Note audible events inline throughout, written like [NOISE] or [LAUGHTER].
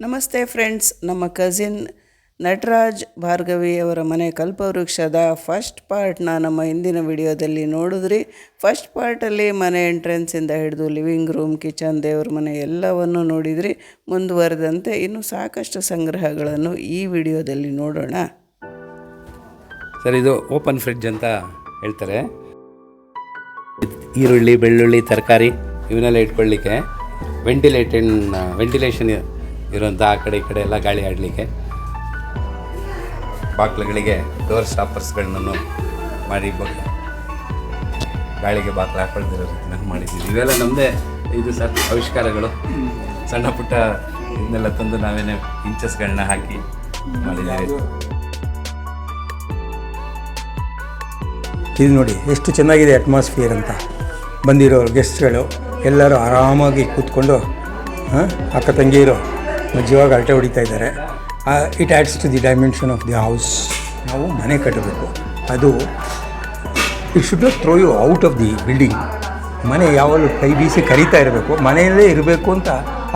ನಮಸ್ತೆ ಫ್ರೆಂಡ್ಸ್, ನಮ್ಮ ಕಸಿನ್ ನಟರಾಜ್ ಭಾರ್ಗವಿ ಅವರ ಮನೆ ಕಲ್ಪವೃಕ್ಷದ ಫಸ್ಟ್ ಪಾರ್ಟ್ನ ನಮ್ಮ ಹಿಂದಿನ ವಿಡಿಯೋದಲ್ಲಿ ನೋಡಿದ್ರಿ. ಫಸ್ಟ್ ಪಾರ್ಟಲ್ಲಿ ಮನೆ ಎಂಟ್ರೆನ್ಸಿಂದ ಹಿಡಿದು ಲಿವಿಂಗ್ ರೂಮ್ ಕಿಚನ್ ದೇವ್ರ ಮನೆ ಎಲ್ಲವನ್ನು ನೋಡಿದ್ರಿ. ಮುಂದುವರೆದಂತೆ ಇನ್ನೂ ಸಾಕಷ್ಟು ಸಂಗ್ರಹಗಳನ್ನು ಈ ವಿಡಿಯೋದಲ್ಲಿ ನೋಡೋಣ. ಸರ್, ಇದು ಓಪನ್ ಫ್ರಿಡ್ಜ್ ಅಂತ ಹೇಳ್ತಾರೆ. ಈರುಳ್ಳಿ, ಬೆಳ್ಳುಳ್ಳಿ, ತರಕಾರಿ ಇವನ್ನೆಲ್ಲ ಇಟ್ಕೊಳ್ಳಿಕ್ಕೆ ವೆಂಟಿಲೇಟೆಡ್ ವೆಂಟಿಲೇಷನ್ ಇರುವಂಥ ಆ ಕಡೆ ಈ ಕಡೆ ಎಲ್ಲ ಗಾಳಿ ಆಡಲಿಕ್ಕೆ ಬಾಕ್ಲುಗಳಿಗೆ ಡೋರ್ ಸ್ಟಾಪರ್ಸ್ಗಳನ್ನು ಮಾಡಿ ಬ ಗಾಳಿಗೆ ಬಾಕ್ಲು ಹಾಕೊಳ್ದಿರೋ ರೀತಿ ನಾನು ಮಾಡಿದ್ದೀವಿ ಇವೆಲ್ಲ ನಮ್ಮದೇ ಇದು ಸರ್ ಆವಿಷ್ಕಾರಗಳು. ಸಣ್ಣ ಪುಟ್ಟ ಇದನ್ನೆಲ್ಲ ತಂದು ನಾವೇನೇ ಇಂಚಸ್ಗಳನ್ನ ಹಾಕಿ ಮಾಡಿದ್ದೀವಿ. ಇದು ನೋಡಿ, ಎಷ್ಟು ಚೆನ್ನಾಗಿದೆ ಅಟ್ಮಾಸ್ಫಿಯರ್ ಅಂತ. ಬಂದಿರೋ ಗೆಸ್ಟ್ಗಳು ಎಲ್ಲರೂ ಆರಾಮಾಗಿ ಕೂತ್ಕೊಂಡು ಅಕ್ಕ ತಂಗಿಯರು ಮಜ್ಜವಾಗಿ ಅರಟೆ ಹೊಡಿತಾ ಇದ್ದಾರೆ. It adds to the dimension of the house ನಾವು ಮನೆ ಕಟ್ಟಬೇಕು. ಅದು it should not throw you out of the building ಮನೆ ಯಾವಾಗಲೂ ಕೈ ಬೀಸಿ ಕರೀತಾ ಇರಬೇಕು. ಮನೆಯಲ್ಲೇ ಇರಬೇಕು ಅಂತ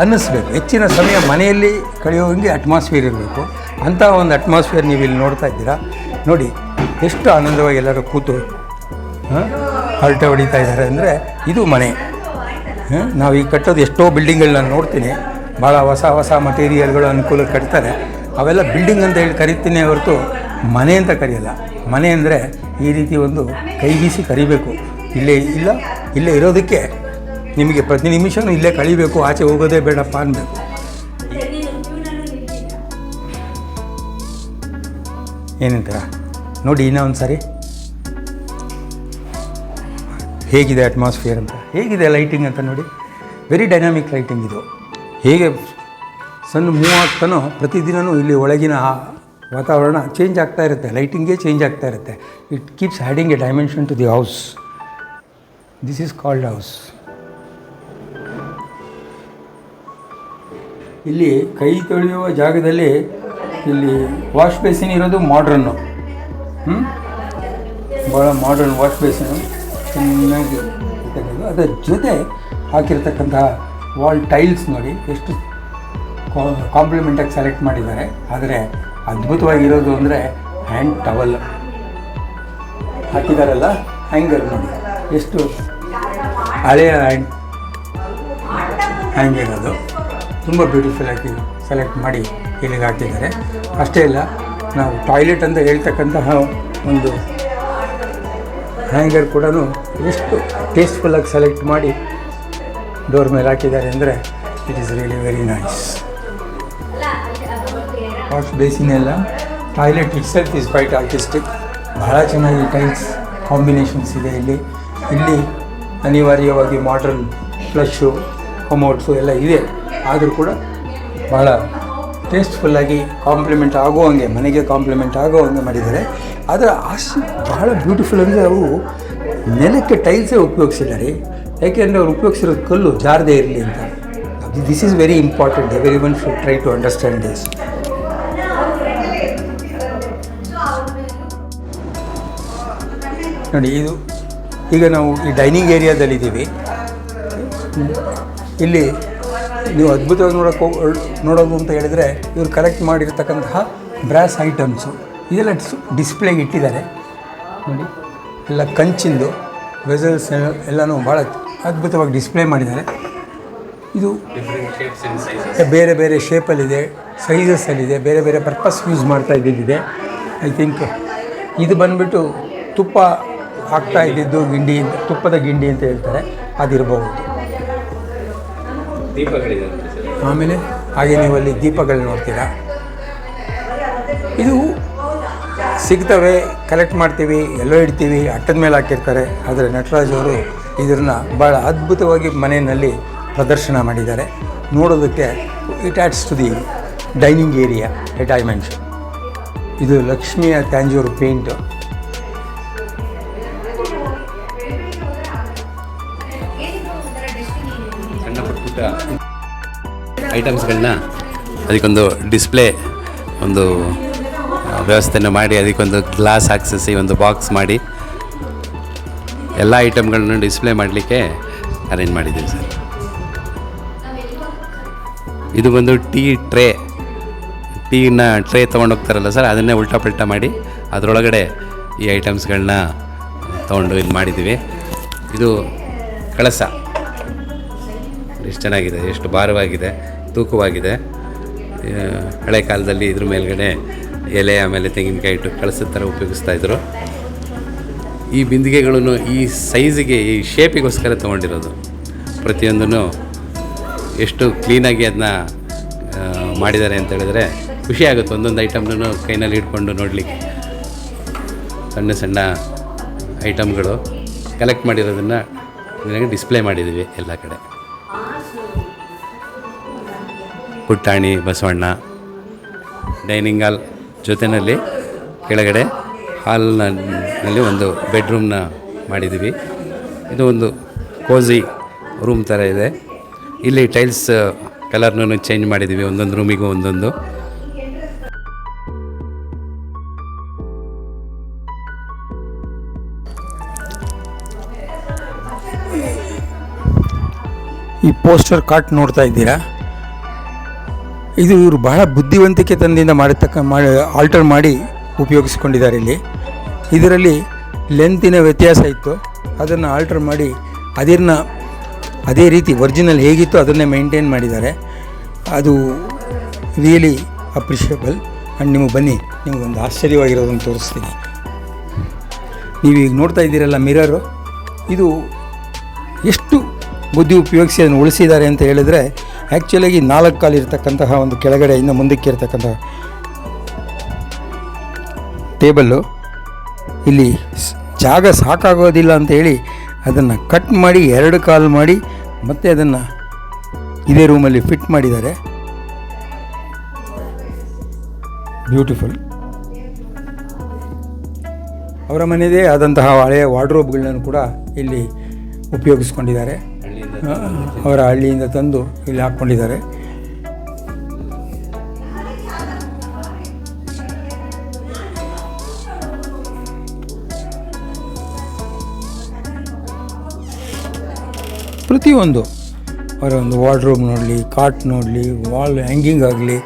ಅನ್ನಿಸ್ಬೇಕು. ಹೆಚ್ಚಿನ ಸಮಯ ಮನೆಯಲ್ಲಿ ಕಳೆಯೋಂಗೆ ಅಟ್ಮಾಸ್ಫಿಯರ್ ಇರಬೇಕು. ಅಂಥ ಒಂದು ಅಟ್ಮಾಸ್ಫಿಯರ್ ನೀವು ಇಲ್ಲಿ ನೋಡ್ತಾ ಇದ್ದೀರಾ. ನೋಡಿ, ಎಷ್ಟು ಆನಂದವಾಗಿ ಎಲ್ಲರೂ ಕೂತು ಹರಟೆ ಹೊಡಿತಾ ಇದ್ದಾರೆ ಅಂದರೆ ಇದು ಮನೆ. ನಾವು ಈಗ ಕಟ್ಟೋದು ಎಷ್ಟೋ ಬಿಲ್ಡಿಂಗ್ಗಳನ್ನ ನಾನು ನೋಡ್ತೀನಿ. ಭಾಳ ಹೊಸ ಹೊಸ ಮಟೀರಿಯಲ್ಗಳು ಅನುಕೂಲ ಕಟ್ತಾರೆ. ಅವೆಲ್ಲ ಬಿಲ್ಡಿಂಗ್ ಅಂತ ಹೇಳಿ ಕರಿತೀನಿ ಹೊರತು ಮನೆ ಅಂತ ಕರೆಯಲ್ಲ. ಮನೆ ಅಂದರೆ ಈ ರೀತಿ ಒಂದು ಕೈ ಬೀಸಿ ಕರಿಬೇಕು. ಇಲ್ಲೇ ಇಲ್ಲ, ಇಲ್ಲೇ ಇರೋದಕ್ಕೆ ನಿಮಗೆ ಪ್ರತಿ ನಿಮಿಷವೂ ಇಲ್ಲೇ ಕಳಿಬೇಕು, ಆಚೆ ಹೋಗೋದೇ ಬೇಡಪ್ಪ ಅನ್ಬೇಕು ಏನಂತೀರ? ನೋಡಿ ಇನ್ನೂ ಸಾರಿ ಹೇಗಿದೆ ಅಟ್ಮಾಸ್ಫಿಯರ್ ಅಂತ? ಹೇಗಿದೆ ಲೈಟಿಂಗ್ ಅಂತ ನೋಡಿ. ವೆರಿ ಡೈನಾಮಿಕ್ ಲೈಟಿಂಗ್ ಇದು. ಹೇಗೆ ಸಣ್ಣ ಮೂವ್ ಆಗ್ತಾನೋ ಪ್ರತಿದಿನವೂ ಇಲ್ಲಿ ಒಳಗಿನ ವಾತಾವರಣ ಚೇಂಜ್ ಆಗ್ತಾ ಇರುತ್ತೆ ಲೈಟಿಂಗೇ ಚೇಂಜ್ ಆಗ್ತಾ ಇರುತ್ತೆ. It keeps adding a dimension to the house this is called house ಇಲ್ಲಿ ಕೈ ತೊಳೆಯುವ ಜಾಗದಲ್ಲಿ ಇಲ್ಲಿ ವಾಶ್ ಬೇಸಿನ್ ಇರೋದು ಮಾಡ್ರನ್ನು ಹ್ಞೂ ಭಾಳ ಮಾಡರ್ನ್ ವಾಶ್ ಬೇಸಿನ್ ಚೆನ್ನಾಗಿ ಅದರ ಜೊತೆ ಹಾಕಿರ್ತಕ್ಕಂತಹ ವಾಲ್ ಟೈಲ್ಸ್ ನೋಡಿ ಎಷ್ಟು ಕಾಂಪ್ಲಿಮೆಂಟಾಗಿ ಸೆಲೆಕ್ಟ್ ಮಾಡಿದ್ದಾರೆ. ಆದರೆ ಅದ್ಭುತವಾಗಿರೋದು ಅಂದರೆ ಹ್ಯಾಂಡ್ ಟವಲ್ ಹಾಕಿದಾರಲ್ಲ ಹ್ಯಾಂಗರ್ ನೋಡಿ. ಎಷ್ಟು ಹಳೆಯ ಹ್ಯಾಂಡ್ ಹ್ಯಾಂಗರ್ ಅದು. ತುಂಬ ಬ್ಯೂಟಿಫುಲ್ ಆಗಿ ಸೆಲೆಕ್ಟ್ ಮಾಡಿ ಇಲ್ಲಿಗೆ ಹಾಕಿದ್ದಾರೆ. ಅಷ್ಟೇ ಇಲ್ಲ ನಾವು ಟಾಯ್ಲೆಟ್ ಅಂತ ಹೇಳ್ತಕ್ಕಂತಹ ಒಂದು ಹ್ಯಾಂಗರ್ ಕೂಡ ಎಷ್ಟು ಟೇಸ್ಟ್ಫುಲ್ಲಾಗಿ ಸೆಲೆಕ್ಟ್ ಮಾಡಿ ಡೋರ್ ಮೇಲೆ ಹಾಕಿದ್ದಾರೆ ಅಂದರೆ it is really very nice wash ಬೇಸಿನೆಲ್ಲ toilet itself is quite artistic ಬಹಳ ಚೆನ್ನಾಗಿ ಟೈಲ್ಸ್ ಕಾಂಬಿನೇಷನ್ಸ್ ಇದೆ ಇಲ್ಲಿ. ಇಲ್ಲಿ ಅನಿವಾರ್ಯವಾಗಿ ಮಾಡ್ರನ್ ಫ್ಲಶ್ಶು ಕಮೋಟ್ಸು ಎಲ್ಲ ಇದೆ. ಆದರೂ ಕೂಡ ಭಾಳ ಟೇಸ್ಟ್ಫುಲ್ಲಾಗಿ ಕಾಂಪ್ಲಿಮೆಂಟ್ ಆಗುವಂಗೆ, ಮನೆಗೆ ಕಾಂಪ್ಲಿಮೆಂಟ್ ಆಗುವಂಗೆ ಮಾಡಿದ್ದಾರೆ. ಆದರೆ ಅಷ್ಟು ಭಾಳ ಬ್ಯೂಟಿಫುಲ್ ಅಂದರೆ ಅವು ನೆಲಕ್ಕೆ ಟೈಲ್ಸೇ ಉಪಯೋಗಿಸಿದ್ದಾರೆ. ಯಾಕೆಂದರೆ ಅವ್ರು ಉಪಯೋಗಿಸಿರೋ ಕಲ್ಲು ಜಾರದೇ ಇರಲಿ ಅಂತ. This is very important everyone should try to understand this ನೋಡಿ, ಇದು ಈಗ ನಾವು ಈ ಡೈನಿಂಗ್ ಏರಿಯಾದಲ್ಲಿದ್ದೀವಿ ಇಲ್ಲಿ ನೀವು ಅದ್ಭುತವಾಗಿ ನೋಡೋಕೆ ನೋಡೋದು ಅಂತ ಹೇಳಿದರೆ ಇವರು ಕಲೆಕ್ಟ್ ಮಾಡಿರ್ತಕ್ಕಂತಹ ಬ್ರಾಸ್ ಐಟಮ್ಸು ಇದೆಲ್ಲ ಡಿಸ್ಪ್ಲೇಗೆ ಇಟ್ಟಿದ್ದಾರೆ. ನೋಡಿ, ಎಲ್ಲ ಕಂಚಿಂದು ವೆಸಲ್ಸ್ ಎಲ್ಲನೂ ಭಾಳ ಅದ್ಭುತವಾಗಿ ಡಿಸ್ಪ್ಲೇ ಮಾಡಿದ್ದಾರೆ. ಇದು ಬೇರೆ ಬೇರೆ ಶೇಪಲ್ಲಿದೆ ಸೈಜಸ್ಸಲ್ಲಿದೆ ಬೇರೆ ಬೇರೆ ಪರ್ಪಸ್ ಯೂಸ್ ಮಾಡ್ತಾ ಇದ್ದಿದ್ದಿದೆ. ಐ ಥಿಂಕ್ ಇದು ಬಂದುಬಿಟ್ಟು ತುಪ್ಪ ಹಾಕ್ತಾ ಇದ್ದಿದ್ದು ಗಿಂಡಿ ತುಪ್ಪದ ಗಿಂಡಿ ಅಂತ ಹೇಳ್ತಾರೆ. ಅದಿರಬಹುದು. ಆಮೇಲೆ ಹಾಗೆ ನೀವು ಅಲ್ಲಿ ದೀಪಗಳು ನೋಡ್ತೀರಾ. ಇದು ಸಿಗ್ತವೆ ಕಲೆಕ್ಟ್ ಮಾಡ್ತೀವಿ ಎಲ್ಲೋ ಇಡ್ತೀವಿ ಅಟ್ಟದ ಮೇಲೆ ಹಾಕಿರ್ತಾರೆ. ಆದರೆ ನಟರಾಜ್ ಅವರು ಇದನ್ನು ಭಾಳ ಅದ್ಭುತವಾಗಿ ಮನೆಯಲ್ಲಿ ಪ್ರದರ್ಶನ ಮಾಡಿದ್ದಾರೆ. ನೋಡೋದಕ್ಕೆ it adds to the dining area dimension ಇದು ಲಕ್ಷ್ಮಿಯ ತ್ಯಾಂಜೂರ್ ಪೇಂಟು ಐಟಮ್ಸ್ಗಳನ್ನ ಅದಕ್ಕೊಂದು ಡಿಸ್ಪ್ಲೇ ಒಂದು ವ್ಯವಸ್ಥೆಯನ್ನು ಮಾಡಿ, ಅದಕ್ಕೊಂದು ಗ್ಲಾಸ್ ಹಾಕ್ಸಿಸಿ ಒಂದು ಬಾಕ್ಸ್ ಮಾಡಿ. ಎಲ್ಲ ಐಟಮ್ಗಳನ್ನ ಡಿಸ್ಪ್ಲೇ ಮಾಡಲಿಕ್ಕೆ ಅರೇಂಜ್ ಮಾಡಿದ್ದೀವಿ ಸರ್. ಇದು ಬಂದು ಟೀ ಟ್ರೇ, ಟೀನ ಟ್ರೇ ತೊಗೊಂಡೋಗ್ತಾರಲ್ಲ ಸರ್, ಅದನ್ನೇ ಉಲ್ಟಾ ಪಲ್ಟಾ ಮಾಡಿ ಅದರೊಳಗಡೆ ಈ ಐಟಮ್ಸ್ಗಳನ್ನ ತೊಗೊಂಡು ಇದು ಮಾಡಿದ್ದೀವಿ. ಇದು ಕಳಸ. ಎಷ್ಟು ಚೆನ್ನಾಗಿದೆ, ಎಷ್ಟು ಭಾರವಾಗಿದೆ, ತೂಕವಾಗಿದೆ. ಹಳೆ ಕಾಲದಲ್ಲಿ ಇದ್ರ ಮೇಲ್ಗಡೆ ಎಲೆ, ಆಮೇಲೆ ತೆಂಗಿನಕಾಯಿ ಇಟ್ಟು ಕಳಸದ ಥರ ಉಪಯೋಗಿಸ್ತಾ ಇದ್ರು. ಈ ಬಿಂದಿಗೆಗಳನ್ನು ಈ ಸೈಜಿಗೆ, ಈ ಶೇಪಿಗೋಸ್ಕರ ತೊಗೊಂಡಿರೋದು. ಪ್ರತಿಯೊಂದನ್ನು ಎಷ್ಟು ಕ್ಲೀನಾಗಿ ಅದನ್ನ ಮಾಡಿದ್ದಾರೆ ಅಂತ ಹೇಳಿದ್ರೆ ಖುಷಿ ಆಗುತ್ತೆ. ಒಂದೊಂದು ಐಟಮ್ನೂ ಕೈನಲ್ಲಿ ಇಟ್ಕೊಂಡು ನೋಡಲಿಕ್ಕೆ. ಸಣ್ಣ ಸಣ್ಣ ಐಟಮ್ಗಳು ಕಲೆಕ್ಟ್ ಮಾಡಿರೋದನ್ನು ಡಿಸ್ಪ್ಲೇ ಮಾಡಿದ್ದೀವಿ ಎಲ್ಲ ಕಡೆ. ಪುಟ್ಟಾಣಿ, ಬಸವಣ್ಣ ಡೈನಿಂಗ್ ಹಾಲ್ ಜೊತೆಯಲ್ಲಿ ಕೆಳಗಡೆ ಹಾಲ್ನಲ್ಲಿ ಒಂದು ಬೆಡ್ರೂಮ್ನ ಮಾಡಿದ್ದೀವಿ. ಇದು ಒಂದು ಕೋಝಿ ರೂಮ್ ಥರ ಇದೆ. ಇಲ್ಲಿ ಟೈಲ್ಸ್ ಕಲರ್ನೂ ಚೇಂಜ್ ಮಾಡಿದ್ದೀವಿ. ಒಂದೊಂದು ರೂಮಿಗೂ ಒಂದೊಂದು. ಈ ಪೋಸ್ಟರ್ ಕಾಟ್ ನೋಡ್ತಾ ಇದ್ದೀರಾ? ಇದು ಇವರು ಬಹಳ ಬುದ್ಧಿವಂತಿಕೆ ತಂದಿಂದ ಮಾಡಿರ್ತಕ್ಕ ಮಾಡಿ ಆಲ್ಟರ್ ಮಾಡಿ ಉಪಯೋಗಿಸ್ಕೊಂಡಿದ್ದಾರೆ ಇಲ್ಲಿ. ಇದರಲ್ಲಿ ಲೆಂತಿನ ವ್ಯತ್ಯಾಸ ಇತ್ತು. ಅದನ್ನು ಆಲ್ಟರ್ ಮಾಡಿ ಅದನ್ನ ಅದೇ ರೀತಿ ಒರಿಜಿನಲ್ ಹೇಗಿತ್ತು ಅದನ್ನೇ ಮೇಂಟೈನ್ ಮಾಡಿದ್ದಾರೆ. ಅದು ರಿಯಲಿ ಅಪ್ರಿಷಿಯಬಲ್ ಆ್ಯಂಡ್ ನಿಮಗೆ ಬನ್ನಿ, ನಿಮಗೊಂದು ಆಶ್ಚರ್ಯವಾಗಿರೋದನ್ನು ತೋರಿಸ್ತೀನಿ. ನೀವೀಗ ನೋಡ್ತಾ ಇದ್ದೀರಲ್ಲ ಮಿರರು ಇದು ಎಷ್ಟು ಬುದ್ಧಿ ಉಪಯೋಗಿಸಿ ಅದನ್ನು ಉಳಿಸಿದ್ದಾರೆ ಅಂತ ಹೇಳಿದ್ರೆ ಆ್ಯಕ್ಚುಲಾಗಿ ನಾಲ್ಕು ಕಾಲು ಇರತಕ್ಕಂತಹ ಒಂದು ಕೆಳಗಡೆ ಇನ್ನು ಮುಂದಕ್ಕೆ ಇರತಕ್ಕಂತಹ ಟೇಬಲ್ಲು ಇಲ್ಲಿ ಜಾಗ ಸಾಕಾಗೋದಿಲ್ಲ ಅಂತ ಹೇಳಿ ಅದನ್ನು ಕಟ್ ಮಾಡಿ ಎರಡು ಕಾಲು ಮಾಡಿ ಮತ್ತೆ ಅದನ್ನು ಇದೇ ರೂಮಲ್ಲಿ ಫಿಟ್ ಮಾಡಿದ್ದಾರೆ. ಬ್ಯೂಟಿಫುಲ್ ಅವರ ಮನೆಯದೇ ಆದಂತಹ ಹಳೆಯ ವಾರ್ಡ್ರೋಬ್ಗಳನ್ನು ಕೂಡ ಇಲ್ಲಿ ಉಪಯೋಗಿಸ್ಕೊಂಡಿದ್ದಾರೆ. ಅವರ ಹಳ್ಳಿಯಿಂದ ತಂದು ಇಲ್ಲಿ ಹಾಕ್ಕೊಂಡಿದ್ದಾರೆ. ಪ್ರತಿಯೊಂದು. ಅವರ ಒಂದು ವಾರ್ಡ್ರೋಬ್ ನೋಡಲಿ, ಕಾಟ್ ನೋಡಲಿ, ವಾಲ್ ಹ್ಯಾಂಗಿಂಗ್ ಆಗಲಿ,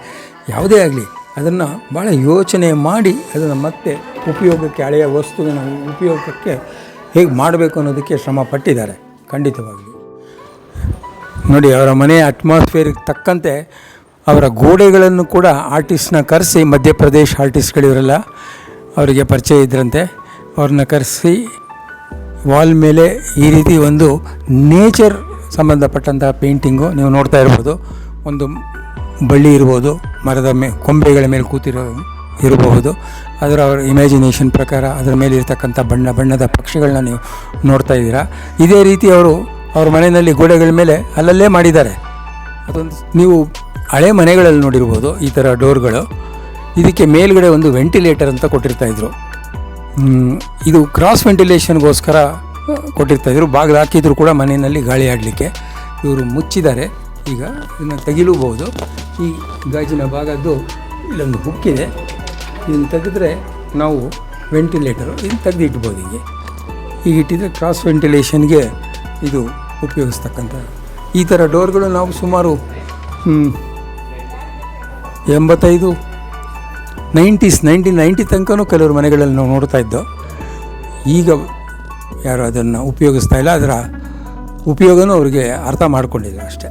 ಯಾವುದೇ ಆಗಲಿ, ಅದನ್ನು ಭಾಳ ಯೋಚನೆ ಮಾಡಿ ಅದನ್ನು ಮತ್ತೆ ಉಪಯೋಗಕ್ಕೆ, ಹಳೆಯ ವಸ್ತುವಿನ ಉಪಯೋಗಕ್ಕೆ ಹೇಗೆ ಮಾಡಬೇಕು ಅನ್ನೋದಕ್ಕೆ ಶ್ರಮ ಪಟ್ಟಿದ್ದಾರೆ, ಖಂಡಿತವಾಗಲಿ. ನೋಡಿ, ಅವರ ಮನೆಯ ಅಟ್ಮಾಸ್ಫಿಯರ್ಗೆ ತಕ್ಕಂತೆ ಅವರ ಗೋಡೆಗಳನ್ನು ಕೂಡ ಆರ್ಟಿಸ್ಟ್ನ ಕರೆಸಿ, ಮಧ್ಯಪ್ರದೇಶ ಆರ್ಟಿಸ್ಟ್ಗಳಿವರೆಲ್ಲ ಅವರಿಗೆ ಪರಿಚಯ ಇದ್ರಂತೆ, ಅವ್ರನ್ನ ಕರೆಸಿ ವಾಲ್ ಮೇಲೆ ಈ ರೀತಿ ಒಂದು ನೇಚರ್ ಸಂಬಂಧಪಟ್ಟಂತಹ ಪೇಂಟಿಂಗು ನೀವು ನೋಡ್ತಾ ಇರ್ಬೋದು. ಒಂದು ಬಳ್ಳಿ ಇರ್ಬೋದು ಮರದ ಮೇ ಕೊಂಬೆಗಳ ಮೇಲೆ ಕೂತಿರೋ ಇರಬಹುದು ಅದರ ಅವರ ಇಮ್ಯಾಜಿನೇಷನ್ ಪ್ರಕಾರ ಅದರ ಮೇಲೆ ಇರ್ತಕ್ಕಂಥ ಬಣ್ಣ ಬಣ್ಣದ ಪಕ್ಷಿಗಳನ್ನ ನೀವು ನೋಡ್ತಾ ಇದ್ದೀರಾ. ಇದೇ ರೀತಿ ಅವರು ಅವ್ರ ಮನೆಯಲ್ಲಿ ಗೋಡೆಗಳ ಮೇಲೆ ಅಲ್ಲಲ್ಲೇ ಮಾಡಿದ್ದಾರೆ. ಅದೊಂದು ನೀವು ಹಳೆ ಮನೆಗಳಲ್ಲಿ ನೋಡಿರ್ಬೋದು ಈ ಥರ ಡೋರ್ಗಳು. ಇದಕ್ಕೆ ಮೇಲ್ಗಡೆ ಒಂದು ವೆಂಟಿಲೇಟರ್ ಅಂತ ಕೊಟ್ಟಿರ್ತಾ ಹ್ಮ್, ಇದು ಕ್ರಾಸ್ ವೆಂಟಿಲೇಷನ್ಗೋಸ್ಕರ ಕೊಟ್ಟಿರ್ತಾ ಇದ್ರು ಬಾಗಿಲು ಹಾಕಿದ್ರು ಕೂಡ ಮನೆಯಲ್ಲಿ ಗಾಳಿ ಆಡಲಿಕ್ಕೆ. ಇವರು ಮುಚ್ಚಿದ್ದಾರೆ. ಈಗ ಇದನ್ನು ತೆಗಿಲೂಬಹುದು. ಈ ಗಾಜಿನ ಭಾಗದ್ದು ಇಲ್ಲೊಂದು ಹುಕ್ಕಿದೆ ಇದನ್ನು ತೆಗೆದ್ರೆ ನಾವು ವೆಂಟಿಲೇಟರು ಇದನ್ನು ತೆಗೆದಿಟ್ಬೋದು ಹೀಗೆ. ಈಗ ಇಟ್ಟಿದ್ರೆ ಕ್ರಾಸ್ ವೆಂಟಿಲೇಷನ್ಗೆ ಇದು ಉಪಯೋಗಿಸ್ತಕ್ಕಂಥ. ಈ ಥರ ಡೋರ್ಗಳು ನಾವು ಸುಮಾರು ಎಂಬತ್ತೈದು ನೈಂಟೀಸ್ ನೈನ್ಟೀನ್ ನೈಂಟಿ ತನಕನೂ ಕೆಲವರು ಮನೆಗಳಲ್ಲಿ ನಾವು ನೋಡ್ತಾ ಇದ್ದೋ, ಈಗ ಯಾರು ಅದನ್ನು ಉಪಯೋಗಿಸ್ತಾ ಇಲ್ಲ, ಅದರ ಉಪಯೋಗನೂ ಅವರಿಗೆ ಅರ್ಥ ಮಾಡಿಕೊಂಡಿಲ್ಲ ಅಷ್ಟೇ.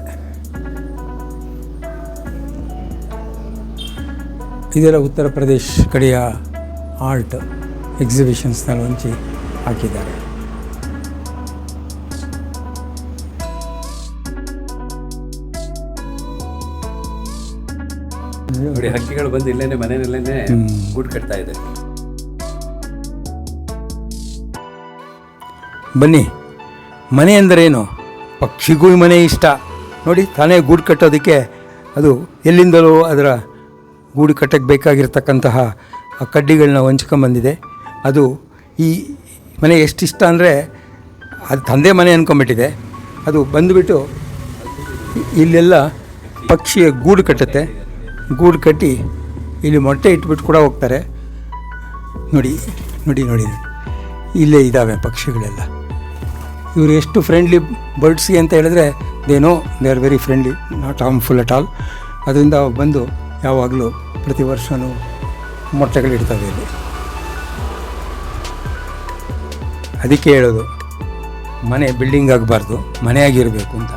ಇದೆಲ್ಲ ಉತ್ತರ ಪ್ರದೇಶ್ ಕಡೆಯ ಆರ್ಟ್ ಎಕ್ಸಿಬಿಷನ್ಸ್ನಲ್ಲಿ ಹಂಚಿ ಹಾಕಿದ್ದಾರೆ. ನೋಡಿ ಹಕ್ಕಿಗಳು ಬಂದು ಇಲ್ಲೇನೆ ಮನೆಯಲ್ಲೇನೆ ಗೂಡು ಕಟ್ತಾ ಇದೆ. ಬನ್ನಿ. ಮನೆ ಎಂದರೇನು? ಪಕ್ಷಿಗೂ ಮನೆ ಇಷ್ಟ. ನೋಡಿ ತಾನೇ ಗೂಡು ಕಟ್ಟೋದಕ್ಕೆ ಅದು ಎಲ್ಲಿಂದಲೋ ಅದರ ಗೂಡು ಕಟ್ಟಕ್ಕೆ ಬೇಕಾಗಿರ್ತಕ್ಕಂತಹ ಆ ಕಡ್ಡಿಗಳನ್ನ ಹೊಂಚ್ಕೊಂಬಂದಿದೆ ಅದು ಈ ಮನೆ ಎಷ್ಟಿಷ್ಟ ಅಂದರೆ ಅದು ತಂದೆ ಮನೆ ಅಂದ್ಕೊಂಬಿಟ್ಟಿದೆ ಅದು ಬಂದುಬಿಟ್ಟು ಇಲ್ಲೆಲ್ಲ ಪಕ್ಷಿಯ ಗೂಡು ಕಟ್ಟುತ್ತೆ. ಗೂಡು ಕಟ್ಟಿ ಇಲ್ಲಿ ಮೊಟ್ಟೆ ಇಟ್ಬಿಟ್ಟು ಕೂಡ ಹೋಗ್ತಾರೆ. ನೋಡಿ ನೋಡಿ ನೋಡಿ. ಇಲ್ಲೇ ಇದ್ದಾವೆ ಪಕ್ಷಿಗಳೆಲ್ಲ. ಇವರು ಎಷ್ಟು ಫ್ರೆಂಡ್ಲಿ ಬರ್ಡ್ಸ್ಗೆ ಅಂತ ಹೇಳಿದ್ರೆ they know they are very friendly not harmful at all ಅದರಿಂದ ಬಂದು ಯಾವಾಗಲೂ ಪ್ರತಿ ವರ್ಷವೂ ಮೊಟ್ಟೆಗಳಿಡ್ತವೆ ಇಲ್ಲಿ ಅದಕ್ಕೆ ಹೇಳೋದು, ಮನೆ ಬಿಲ್ಡಿಂಗ್ ಆಗಬಾರ್ದು, ಮನೆಯಾಗಿರಬೇಕು ಅಂತ.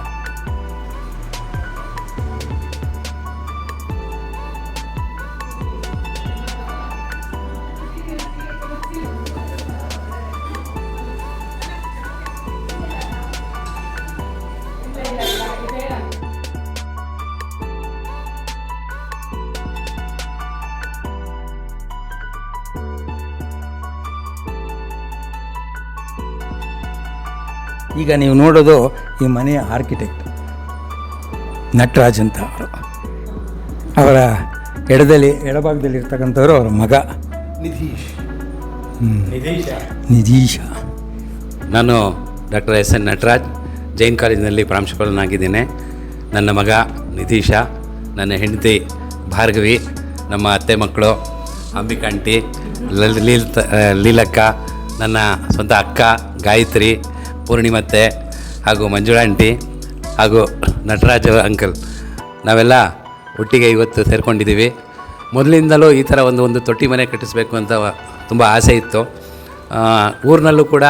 ಈಗ ನೀವು ನೋಡೋದು ಈ ಮನೆಯ ಆರ್ಕಿಟೆಕ್ಟ್ ನಟರಾಜ್ ಅಂತ ಅವರು. ಅವರ ಎಡದಲ್ಲಿ ಎಡಭಾಗದಲ್ಲಿ ಇರ್ತಕ್ಕಂಥವ್ರು ಅವರ ಮಗ. ನಿಧೀಶ್. ನಿಧೀಶ. ನಾನು doctor S N Nataraj Jain ಕಾಲೇಜಿನಲ್ಲಿ ಪ್ರಾಂಶುಪಾಲನಾಗಿದ್ದೇನೆ. ನನ್ನ ಮಗ ನಿಧೀಶ ನನ್ನ ಹೆಂಡತಿ ಭಾರ್ಗವಿ ನಮ್ಮ ಅತ್ತೆ ಮಕ್ಕಳು ಅಂಬಿಕಾಂಟಿ ಲಲ್- ಲೀಲ್ ಲೀಲಕ್ಕ ನನ್ನ ಸ್ವಂತ ಅಕ್ಕ ಗಾಯತ್ರಿ ಪೂರ್ಣಿಮತ್ತೆ ಹಾಗೂ ಮಂಜುಳಾ ಆಂಟಿ ಹಾಗೂ ನಟರಾಜ ಅಂಕಲ್, ನಾವೆಲ್ಲ ಒಟ್ಟಿಗೆ ಇವತ್ತು ಸೇರ್ಕೊಂಡಿದ್ದೀವಿ. ಮೊದಲಿಂದಲೂ ಈ ಥರ ಒಂದು ಒಂದು ತೊಟ್ಟಿ ಮನೆ ಕಟ್ಟಿಸಬೇಕು ಅಂತ ತುಂಬ ಆಸೆ ಇತ್ತು. ಊರಿನಲ್ಲೂ ಕೂಡ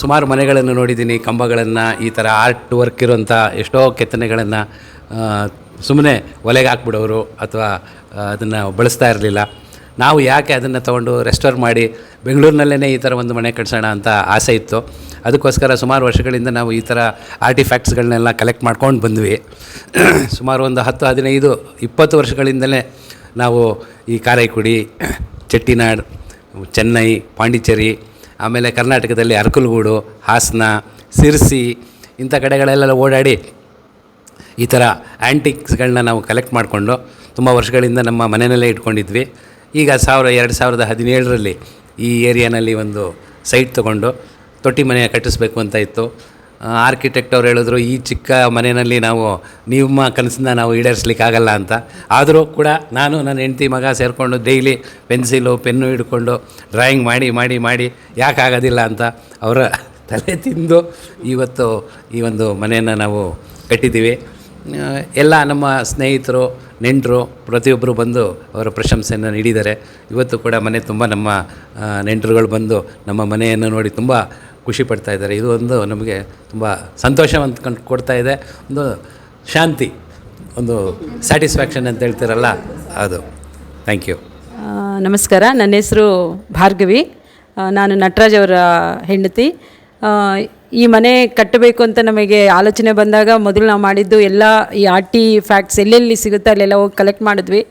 ಸುಮಾರು ಮನೆಗಳನ್ನು ನೋಡಿದ್ದೀನಿ, ಕಂಬಗಳನ್ನು, ಈ ಥರ ಆರ್ಟ್ ವರ್ಕ್ ಇರುವಂಥ ಎಷ್ಟೋ ಕೆತ್ತನೆಗಳನ್ನು ಸುಮ್ಮನೆ ಒಲೆಗೆ ಹಾಕ್ಬಿಡೋರು ಅಥವಾ ಅದನ್ನು ಬಳಸ್ತಾ ಇರಲಿಲ್ಲ. ನಾವು ಯಾಕೆ ಅದನ್ನು ತೊಗೊಂಡು ರೆಸ್ಟೋರ್ ಮಾಡಿ ಬೆಂಗಳೂರಿನಲ್ಲೇ ಈ ಥರ ಒಂದು ಮನೆ ಕಟ್ಸೋಣ ಅಂತ ಆಸೆ ಇತ್ತು. ಅದಕ್ಕೋಸ್ಕರ ಸುಮಾರು ವರ್ಷಗಳಿಂದ ನಾವು ಈ ಥರ ಆರ್ಟಿಫ್ಯಾಕ್ಟ್ಸ್ಗಳನ್ನೆಲ್ಲ ಕಲೆಕ್ಟ್ ಮಾಡ್ಕೊಂಡು ಬಂದ್ವಿ. [CLEARS THROAT] ಸುಮಾರು ಒಂದು ಹತ್ತು, ಹದಿನೈದು, ಇಪ್ಪತ್ತು ವರ್ಷಗಳಿಂದಲೇ ನಾವು ಈ ಕಾರೈಕುಡಿ, ಚೆಟ್ಟಿನಾಡ್, ಚೆನ್ನೈ, ಪಾಂಡಿಚೇರಿ, ಆಮೇಲೆ ಕರ್ನಾಟಕದಲ್ಲಿ ಅರಕಲಗೂಡು, ಹಾಸನ, ಸಿರ್ಸಿ ಇಂಥ ಕಡೆಗಳೆಲ್ಲ ಓಡಾಡಿ ಈ ಥರ ಆ್ಯಂಟಿಕ್ಸ್ಗಳನ್ನ ನಾವು ಕಲೆಕ್ಟ್ ಮಾಡಿಕೊಂಡು ತುಂಬ ವರ್ಷಗಳಿಂದ ನಮ್ಮ ಮನೆಯಲ್ಲೇ ಇಟ್ಕೊಂಡಿದ್ವಿ. ಈಗ ಸಾವಿರ, ಎರಡು ಸಾವಿರದ ಹದಿನೇಳರಲ್ಲಿ ಈ ಏರಿಯಾನಲ್ಲಿ ಒಂದು ಸೈಟ್ ತೊಗೊಂಡು ತೊಟ್ಟಿ ಮನೆ ಕಟ್ಟಿಸ್ಬೇಕು ಅಂತ ಇತ್ತು. ಆರ್ಕಿಟೆಕ್ಟ್ ಅವ್ರು ಹೇಳಿದ್ರು, ಈ ಚಿಕ್ಕ ಮನೆಯಲ್ಲಿ ನಾವು, ನಿಮ್ಮ ಕನಸನ್ನ ನಾವು ಈಡೇರಿಸ್ಲಿಕ್ಕೆ ಆಗಲ್ಲ ಅಂತ. ಆದರೂ ಕೂಡ ನಾನು ನನ್ನ ಹೆಂಡತಿ ಮಗ ಸೇರಿಕೊಂಡು ಡೈಲಿ ಪೆನ್ಸಿಲು ಪೆನ್ನು ಹಿಡ್ಕೊಂಡು ಡ್ರಾಯಿಂಗ್ ಮಾಡಿ ಮಾಡಿ ಮಾಡಿ ಯಾಕೆ ಆಗೋದಿಲ್ಲ ಅಂತ ಅವರ [LAUGHS] ತಲೆ ತಿಂದು ಇವತ್ತು ಈ ಒಂದು ಮನೆಯನ್ನು ನಾವು ಕಟ್ಟಿದ್ದೀವಿ. ಎಲ್ಲ ನಮ್ಮ ಸ್ನೇಹಿತರು, ನೆಂಟರು ಪ್ರತಿಯೊಬ್ಬರು ಬಂದು ಅವರ ಪ್ರಶಂಸೆಯನ್ನು ನೀಡಿದ್ದಾರೆ. ಇವತ್ತು ಕೂಡ ಮನೆ ತುಂಬ ನಮ್ಮ ನೆಂಟರುಗಳು ಬಂದು ನಮ್ಮ ಮನೆಯನ್ನು ನೋಡಿ ತುಂಬ ಖುಷಿ ಪಡ್ತಾ ಇದ್ದಾರೆ. ಇದು ಒಂದು ನಮಗೆ ತುಂಬ ಸಂತೋಷವಂತ ಕಂಡು ಕೊಡ್ತಾ ಇದೆ. ಒಂದು ಶಾಂತಿ, ಒಂದು ಸ್ಯಾಟಿಸ್ಫ್ಯಾಕ್ಷನ್ ಅಂತ ಹೇಳ್ತೀರಲ್ಲ ಅದು. Thank you. ನಮಸ್ಕಾರ. ನನ್ನ ಹೆಸರು ಭಾರ್ಗವಿ. ನಾನು ನಟರಾಜ್ ಅವರ ಹೆಂಡತಿ. ಈ ಮನೆ ಕಟ್ಟಬೇಕು ಅಂತ ನಮಗೆ ಆಲೋಚನೆ ಬಂದಾಗ ಮೊದಲು ನಾವು ಮಾಡಿದ್ದು ಎಲ್ಲ ಈ ಆರ್ಟಿ ಫ್ಯಾಕ್ಟ್ಸ್ ಎಲ್ಲೆಲ್ಲಿ ಸಿಗುತ್ತೆ ಅಲ್ಲೆಲ್ಲ ಹೋಗಿ ಕಲೆಕ್ಟ್ ಮಾಡಿದ್ವಿ.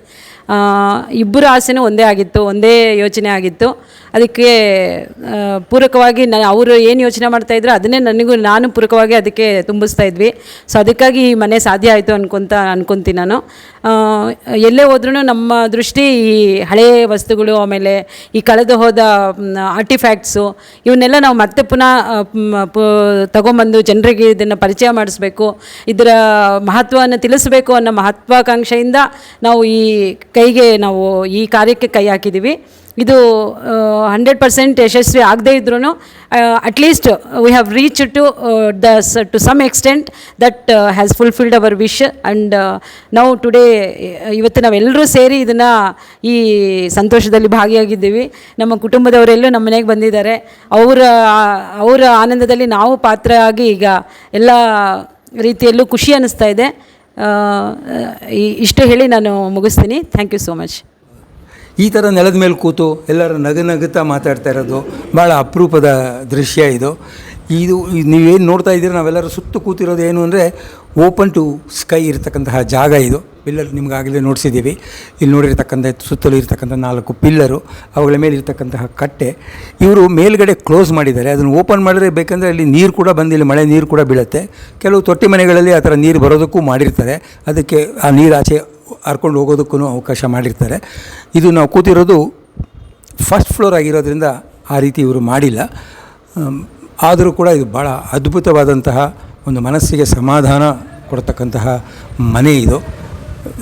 ಇಬ್ಬರ ಆಸೆನೂ ಒಂದೇ ಆಗಿತ್ತು, ಒಂದೇ ಯೋಚನೆ ಆಗಿತ್ತು. ಅದಕ್ಕೆ ಪೂರಕವಾಗಿ ನ, ಅವರು ಏನು ಯೋಚನೆ ಮಾಡ್ತಾಯಿದ್ರು ಅದನ್ನೇ ನನಗೂ ನಾನು ಪೂರಕವಾಗಿ ಅದಕ್ಕೆ ತುಂಬಿಸ್ತಾ ಇದ್ವಿ. ಸೊ ಅದಕ್ಕಾಗಿ ಈ ಮನೆ ಸಾಧ್ಯ ಆಯಿತು ಅನ್ಕೊತ, ಅನ್ಕೊತೀನಿ ನಾನು. ಎಲ್ಲೇ ಹೋದ್ರೂ ನಮ್ಮ ದೃಷ್ಟಿ ಈ ಹಳೆಯ ವಸ್ತುಗಳು, ಆಮೇಲೆ ಈ ಕಳೆದು ಹೋದ ಆರ್ಟಿಫ್ಯಾಕ್ಟ್ಸು ಇವನ್ನೆಲ್ಲ ನಾವು ಮತ್ತೆ ಪುನಃ ತಗೊಂಬಂದು ಜನರಿಗೆ ಇದನ್ನು ಪರಿಚಯ ಮಾಡಿಸ್ಬೇಕು, ಇದರ ಮಹತ್ವವನ್ನು ತಿಳಿಸಬೇಕು ಅನ್ನೋ ಮಹತ್ವಾಕಾಂಕ್ಷೆಯಿಂದ ನಾವು ಈ ಕೈಗೆ ನಾವು ಈ ಕಾರ್ಯಕ್ಕೆ ಕೈ ಹಾಕಿದ್ದೀವಿ. ಇದು ಹಂಡ್ರೆಡ್ ಪರ್ಸೆಂಟ್ ಯಶಸ್ವಿ ಆಗದೇ ಇದ್ರೂ at least we have reach to the to some extent that has fulfilled our wish and ನಾವು ಟುಡೇ ಇವತ್ತು ನಾವೆಲ್ಲರೂ ಸೇರಿ ಇದನ್ನು ಈ ಸಂತೋಷದಲ್ಲಿ ಭಾಗಿಯಾಗಿದ್ದೀವಿ. ನಮ್ಮ ಕುಟುಂಬದವರೆಲ್ಲೂ ನಮ್ಮ ಮನೆಗೆ ಬಂದಿದ್ದಾರೆ. ಅವರ ಅವರ ಆನಂದದಲ್ಲಿ ನಾವು ಪಾತ್ರ ಆಗಿ ಈಗ ಎಲ್ಲ ರೀತಿಯಲ್ಲೂ ಖುಷಿ ಅನ್ನಿಸ್ತಾ ಇದೆ. ಇಷ್ಟು ಹೇಳಿ ನಾನು ಮುಗಿಸ್ತೀನಿ. ಥ್ಯಾಂಕ್ ಯು ಸೋ ಮಚ್ ಈ ಥರ ನೆಲದ ಮೇಲೆ ಕೂತು ಎಲ್ಲರೂ ನಗು ನಗುತ್ತಾ ಮಾತಾಡ್ತಾ ಇರೋದು ಭಾಳ ಅಪರೂಪದ ದೃಶ್ಯ ಇದು. ಇದು ನೀವೇನು ನೋಡ್ತಾ ಇದ್ದೀರ, ನಾವೆಲ್ಲರೂ ಸುತ್ತು ಕೂತಿರೋದು ಏನು ಅಂದರೆ ಓಪನ್ ಟು ಸ್ಕೈ ಇರತಕ್ಕಂತಹ ಜಾಗ ಇದು. ಪಿಲ್ಲರ್ ನಿಮಗಾಗಲೇ ನೋಡಿಸಿದ್ದೀವಿ. ಇಲ್ಲಿ ನೋಡಿರ್ತಕ್ಕಂಥ, ಸುತ್ತಲೂ ಇರತಕ್ಕಂಥ ನಾಲ್ಕು ಪಿಲ್ಲರು, ಅವುಗಳ ಮೇಲೆ ಇರತಕ್ಕಂತಹ ಕಟ್ಟೆ. ಇವರು ಮೇಲ್ಗಡೆ ಕ್ಲೋಸ್ ಮಾಡಿದ್ದಾರೆ. ಅದನ್ನು ಓಪನ್ ಮಾಡಿದ್ರೆ ಬೇಕಂದರೆ ಅಲ್ಲಿ ನೀರು ಕೂಡ ಬಂದಿಲ್ಲ, ಮಳೆ ನೀರು ಕೂಡ ಬೀಳುತ್ತೆ. ಕೆಲವು ತೊಟ್ಟಿ ಮನೆಗಳಲ್ಲಿ ಆ ಥರ ನೀರು ಬರೋದಕ್ಕೂ ಮಾಡಿರ್ತಾರೆ. ಅದಕ್ಕೆ ಆ ನೀರು ಆಚೆ ಹರ್ಕೊಂಡು ಹೋಗೋದಕ್ಕೂ ಅವಕಾಶ ಮಾಡಿರ್ತಾರೆ. ಇದು ನಾವು ಕೂತಿರೋದು ಫಸ್ಟ್ ಫ್ಲೋರ್ ಆಗಿರೋದ್ರಿಂದ ಆ ರೀತಿ ಇವರು ಮಾಡಿಲ್ಲ. ಆದರೂ ಕೂಡ ಇದು ಭಾಳ ಅದ್ಭುತವಾದಂತಹ ಒಂದು ಮನಸ್ಸಿಗೆ ಸಮಾಧಾನ ಕೊಡ್ತಕ್ಕಂತಹ ಮನೆ ಇದು.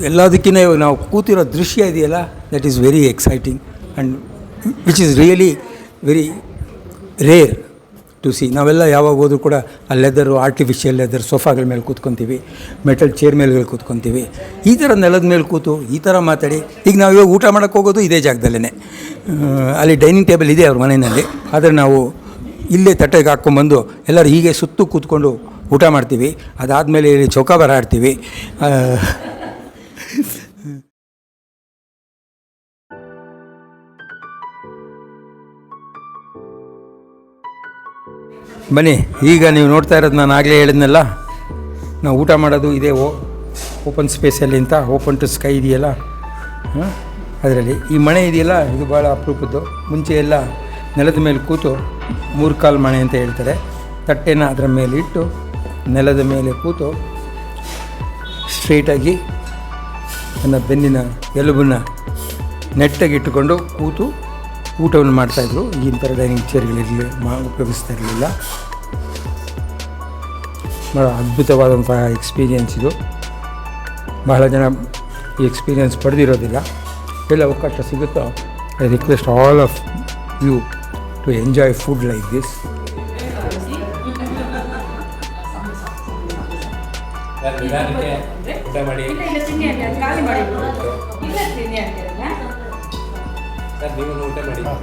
ಎಲ್ಲದಕ್ಕಿಂತ ನಾವು ಕೂತಿರೋ ದೃಶ್ಯ ಇದೆಯಲ್ಲ? That is very exciting and which is really very rare to see ನಾವೆಲ್ಲ ಯಾವಾಗ ಹೋದ್ರೂ ಕೂಡ ಆ ಲೆದರು ಆರ್ಟಿಫಿಷಿಯಲ್ ಲೆದರ್ ಸೋಫಾಗಳ ಮೇಲೆ ಕೂತ್ಕೊತೀವಿ ಮೆಟಲ್ ಚೇರ್ ಮೇಲೆ ಕೂತ್ಕೊತೀವಿ. ಈ ಥರ ನೆಲದ ಮೇಲೆ ಕೂತು ಈ ಥರ ಮಾತಾಡಿ, ಈಗ ನಾವು ಇವಾಗ ಊಟ ಮಾಡೋಕ್ಕೆ ಹೋಗೋದು ಇದೇ ಜಾಗದಲ್ಲೇ ಅಲ್ಲಿ ಡೈನಿಂಗ್ ಟೇಬಲ್ ಇದೆ ಅವ್ರ ಮನೆಯಲ್ಲಿ, ಆದರೆ ನಾವು ಇಲ್ಲೇ ತಟ್ಟೆಗೆ ಹಾಕ್ಕೊಂಬಂದು ಎಲ್ಲರೂ ಹೀಗೆ ಸುತ್ತು ಕೂತ್ಕೊಂಡು ಊಟ ಮಾಡ್ತೀವಿ. ಅದಾದಮೇಲೆ ಇಲ್ಲಿ ಚೌಕಾಬಾರ ಆಡ್ತೀವಿ. ಬನ್ನಿ, ಈಗ ನೀವು ನೋಡ್ತಾ ಇರೋದು ನಾನು ಆಗಲೇ ಹೇಳಿದ್ನಲ್ಲ? ನಾವು ಊಟ ಮಾಡೋದು ಇದೆ ಓ, ಓಪನ್ ಸ್ಪೇಸಲ್ಲಿ ಅಂತ, ಓಪನ್ ಟು ಸ್ಕೈ ಇದೆಯಲ್ಲ? ಅದರಲ್ಲಿ. ಈ ಮನೆ ಇದೆಯಲ್ಲ? ಇದು ಭಾಳ ಅಪರೂಪದ್ದು. ಮುಂಚೆ ಎಲ್ಲ ನೆಲದ ಮೇಲೆ ಕೂತು ಮೂರು ಕಾಲು ಮಣೆ ಅಂತ ಹೇಳ್ತಾರೆ. ತಟ್ಟೆನ ಅದರ ಮೇಲೆ ಇಟ್ಟು ನೆಲದ ಮೇಲೆ ಕೂತು ಸ್ಟ್ರೈಟಾಗಿ ನನ್ನ ಬೆನ್ನಿನ ಎಲುಬನ್ನು ನೆಟ್ಟಾಗಿ ಇಟ್ಟುಕೊಂಡು ಕೂತು ಊಟವನ್ನು ಮಾಡ್ತಾಯಿದ್ರು ಈಗಿನ ಥರ ಡೈನಿಂಗ್ ಚೇರ್ಗಳಿರಲಿ ಮಾ, ಉಪಯೋಗಿಸ್ತಾ ಇರಲಿಲ್ಲ. ಭಾಳ ಅದ್ಭುತವಾದಂತಹ ಎಕ್ಸ್ಪೀರಿಯೆನ್ಸ್ ಇದು. ಬಹಳ ಜನ ಈ ಎಕ್ಸ್ಪೀರಿಯೆನ್ಸ್ ಪಡೆದಿರೋದಿಲ್ಲ. ಎಲ್ಲ ಅವಕಾಶ ಸಿಗುತ್ತೋ I request all of you to enjoy food like this ಊಟ ಮಾಡಿ ಸರ್ ನೀವು ಊಟ ಮಾಡಿ ಇದು?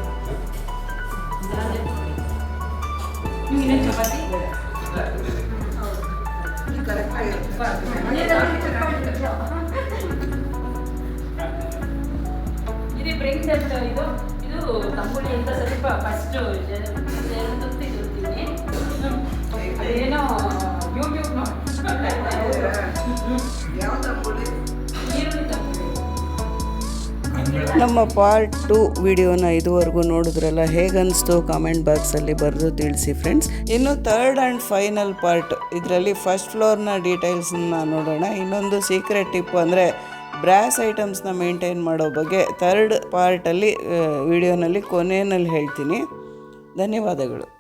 ಇದು ಇದು ತಂಬುಳಿ ಅಂತ ಸ್ವಲ್ಪ ಫಸ್ಟ್ ಅದೇನೋ ಯೂಟ್ಯೂಬ್ ನಮ್ಮ ಪಾರ್ಟ್ ಟು ವಿಡಿಯೋನ ಇದುವರೆಗೂ ನೋಡಿದ್ರಲ್ಲ ಹೇಗನ್ನಿಸ್ತು ಕಾಮೆಂಟ್ ಬಾಕ್ಸಲ್ಲಿ ಬರೆದು ತಿಳಿಸಿ ಫ್ರೆಂಡ್ಸ್ ಇನ್ನು ಥರ್ಡ್ ಆ್ಯಂಡ್ ಫೈನಲ್ ಪಾರ್ಟ್ ಇದರಲ್ಲಿ ಫಸ್ಟ್ ಫ್ಲೋರ್ನ ಡೀಟೇಲ್ಸನ್ನ ನೋಡೋಣ. ಇನ್ನೊಂದು ಸೀಕ್ರೆಟ್ ಟಿಪ್ ಅಂದರೆ ಬ್ರ್ಯಾಸ್ ಐಟಮ್ಸ್ನ ಮೇಂಟೈನ್ ಮಾಡೋ ಬಗ್ಗೆ ಥರ್ಡ್ ಪಾರ್ಟಲ್ಲಿ ವಿಡಿಯೋನಲ್ಲಿ ಕೊನೆಯಲ್ಲಿ ಹೇಳ್ತೀನಿ. ಧನ್ಯವಾದಗಳು.